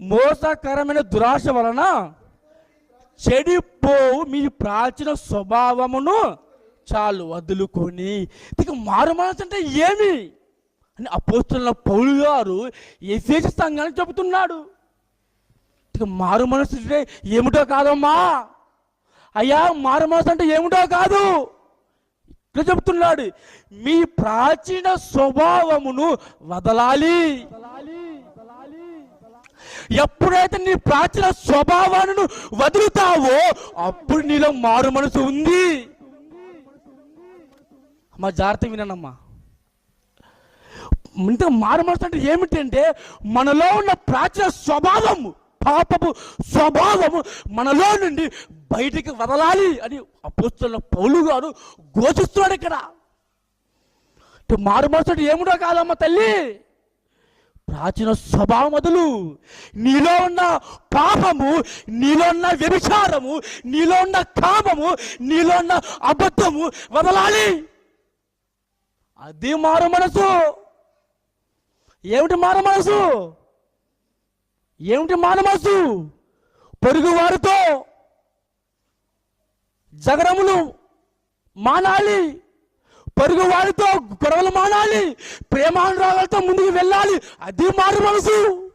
మోసకరమైన దురాశ వలన చెడిపోవు మీ ప్రాచీన స్వభావమును చాలు వదులుకొని. ఇక మారు మనసు అంటే ఏమి? అని అపోస్తున్న పౌలు గారు ఎఫేసి సంఘాన్ని చెబుతున్నాడు. ఇక మారు మనసు అంటే ఏమిటో కాదమ్మా? అయ్యా మారు మనసు అంటే ఏమిటో కాదు? ఇట్లా చెబుతున్నాడు. మీ ప్రాచీన స్వభావమును వదలాలి. ఎప్పుడైతే నీ ప్రాచీన స్వభావాన్ని వదులుతావో అప్పుడు నీలో మారు మనసు ఉంది. అమ్మ జాగ్రత్త వినమ్మా ఇంత మారు మనసు అంటే ఏమిటంటే మనలో ఉన్న ప్రాచీన స్వభావం పాపపు స్వభావము మనలో నుండి బయటికి వదలాలి అని అపోస్తున్న పౌలు గారు ఘోషిస్తున్నాడు ఇక్కడ. మారు మనసు అంటే ఏమిటో కాదమ్మా తల్లి? ప్రాచీన స్వభావం మొదలు నీలో ఉన్న పాపము నీలో ఉన్న వ్యభిచారము నీలో ఉన్న కామము నీలో ఉన్న అబద్ధము వదలాలి. అది మారు మనసు. ఏమిటి మారు మనసు? ఏమిటి మారు మనసు? పొరుగు వారితో జగడములు మానాలి. పొరుగు వారితో గొడవలు మానాలి. ప్రేమానురాలతో ముందుకు వెళ్ళాలి. అది మారు మనసు.